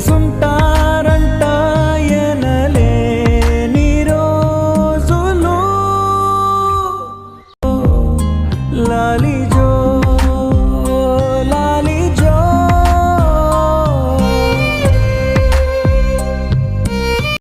తెలిసుంటారంట ఎనలేని రోజులు లాలి